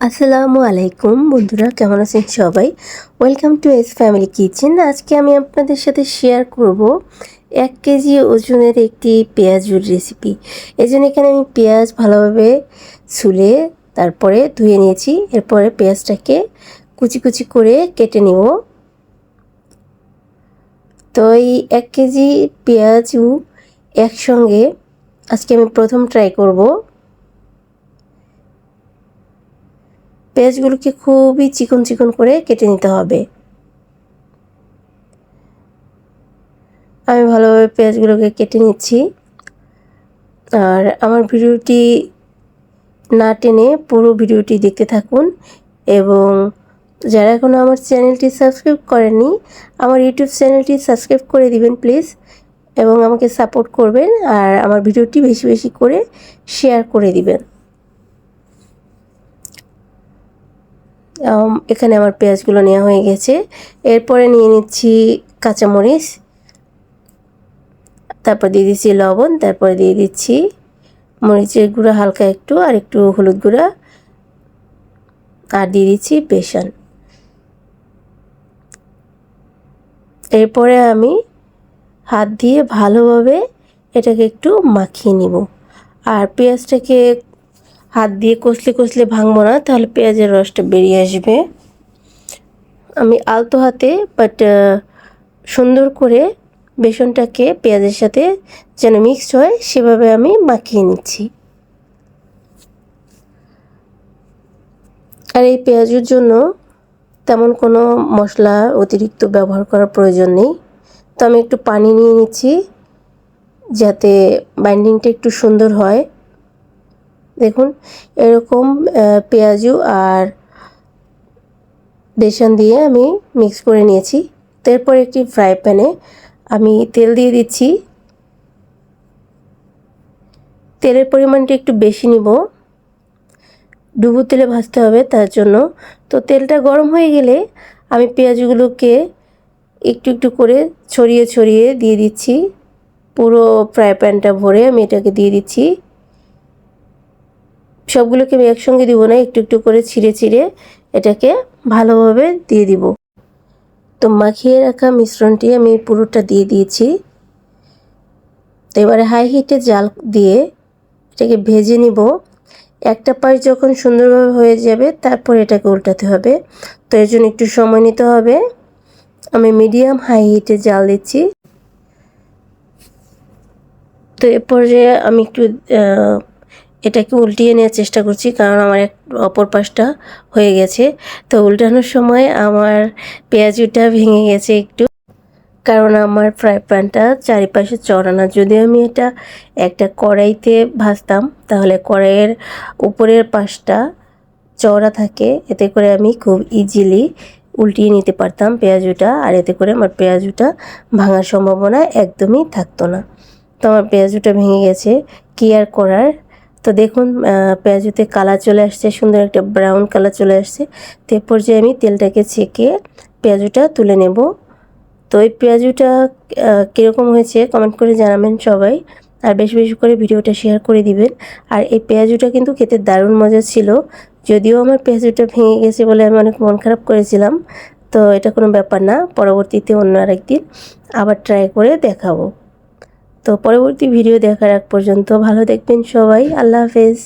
আসসালামু আলাইকুম, বন্ধুরা, কেমন আছেন সবাই? Welcome to S family kitchen আজকে আমি আপনাদের সাথে শেয়ার করব এক কেজি ওজনের একটি পেঁয়াজুর রেসিপি এই জন্য এখানে আমি পেঁয়াজ ভালোভাবে ছুলে তারপরে ধুয়ে নিয়েছি। এরপরে পেঁয়াজটাকে কুচি কুচি করে কেটে নেব। তো এই এক কেজি পেঁয়াজু একসঙ্গে আজকে আমি প্রথম ট্রাই করব। পেঁয়াজগুলোকে খুবই চিকন চিকন করে কেটে নিতে হবে। আমি ভালোভাবে পেঁয়াজগুলোকে কেটে নিচ্ছি। আর আমার ভিডিওটি না টেনে পুরো ভিডিওটি দেখতে থাকুন এবং যারা এখনও আমার চ্যানেলটি সাবস্ক্রাইব করেননি, আমার ইউটিউব চ্যানেলটি সাবস্ক্রাইব করে দিবেন প্লিজ এবং আমাকে সাপোর্ট করবেন আর আমার ভিডিওটি বেশি বেশি করে শেয়ার করে দিবেন। এখানে আমার পেঁয়াজগুলো নেওয়া হয়ে গেছে। এরপরে নিয়ে নিচ্ছি কাঁচামরিচ, তারপর দিয়ে দিচ্ছি লবণ, তারপরে দিয়ে দিচ্ছি মরিচের গুঁড়া হালকা একটু আর একটু হলুদ গুঁড়া, আর দিয়ে দিচ্ছি বেসন। এরপরে আমি হাত দিয়ে ভালোভাবে এটাকে একটু মাখিয়ে নিব। আর পেঁয়াজটাকে হাত দিয়ে কষলে কষলে ভাঙবো না, তাহলে পেঁয়াজের রসটা বেরিয়ে আসবে। আমি আলতো হাতে বাট সুন্দর করে বেসনটাকে পেঁয়াজের সাথে যেন মিক্সড হয়, সেভাবে আমি মাখিয়ে নিচ্ছি। আর এই পেঁয়াজের জন্য তেমন কোনো মশলা অতিরিক্ত ব্যবহার করার প্রয়োজন নেই। তো আমি একটু পানি নিয়ে নিচ্ছি, যাতে বাইন্ডিংটা একটু সুন্দর হয়। দেখুন, এরকম পেঁয়াজু আর বেসন দিয়ে আমি মিক্স করে নিয়েছি। তারপর একটি ফ্রাই প্যানে আমি তেল দিয়ে দিচ্ছি। তেলের পরিমাণটা একটু বেশি নিব। ডুবো তেলে ভাজতে হবে তার জন্য। তো তেলটা গরম হয়ে গেলে আমি পেঁয়াজগুলোকে একটু একটু করে ছড়িয়ে ছড়িয়ে দিয়ে দিচ্ছি। পুরো ফ্রাই প্যানটা ভরে আমি এটাকে দিয়ে দিচ্ছি। সবগুলোকে আমি একসঙ্গে দিব না, একটু একটু করে ছিঁড়ে ছিঁড়ে এটাকে ভালোভাবে দিয়ে দিব। তো মাখিয়ে রাখা মিশ্রণটি আমি পুরোটা দিয়ে দিয়েছি। তো এবারে হাই হিটে জাল দিয়ে এটাকে ভেজে নিব। একটা পাশ যখন সুন্দরভাবে হয়ে যাবে, তারপর এটাকে উল্টাতে হবে। তো এর জন্য একটু সময় নিতে হবে। আমি মিডিয়াম হাই হিটে জাল দিচ্ছি। তো এ পর্যায়ে আমি একটু এটাকে উল্টিয়ে নেওয়ার চেষ্টা করছি, কারণ আমার এক অপর পাশটা হয়ে গেছে। তো উল্টানোর সময় আমার পেঁয়াজুটা ভেঙে গেছে একটু, কারণ আমার ফ্রাই প্যানটা চারিপাশে চড়ানো। যদি আমি এটা একটা কড়াইতে ভাজতাম, তাহলে কড়াইয়ের উপরের পাশটা চওড়া থাকে, এতে করে আমি খুব ইজিলি উল্টিয়ে নিতে পারতাম পেঁয়াজুটা, আর এতে করে আমার পেঁয়াজুটা ভাঙার সম্ভাবনা একদমই থাকতো না। তো আমার পেঁয়াজুটা ভেঙে গেছে। কি আর করার? তো দেখুন পেঁয়াজুতে কালার চলে আসছে, সুন্দর একটা ব্রাউন কালার চলে আসছে। তো পর্যায়ে আমি তেলটাকে ছেঁকে পেঁয়াজুটা তুলে নেব। তো এই পেঁয়াজুটা কীরকম হয়েছে কমেন্ট করে জানাবেন সবাই। আর বেশি বেশি করে ভিডিওটা শেয়ার করে দিবেন। আর এই পেঁয়াজুটা কিন্তু খেতে দারুণ মজা ছিল। যদিও আমার পেঁয়াজুটা ভেঙে গেছে বলে আমি অনেক মন খারাপ করেছিলাম। তো এটা কোনো ব্যাপার না, পরবর্তীতে অন্য আরেকদিন আবার ট্রাই করে দেখাবো। তো পরবর্তী ভিডিও দেখার আগ পর্যন্ত ভালো দেখবেন সবাই। আল্লাহ হাফেজ।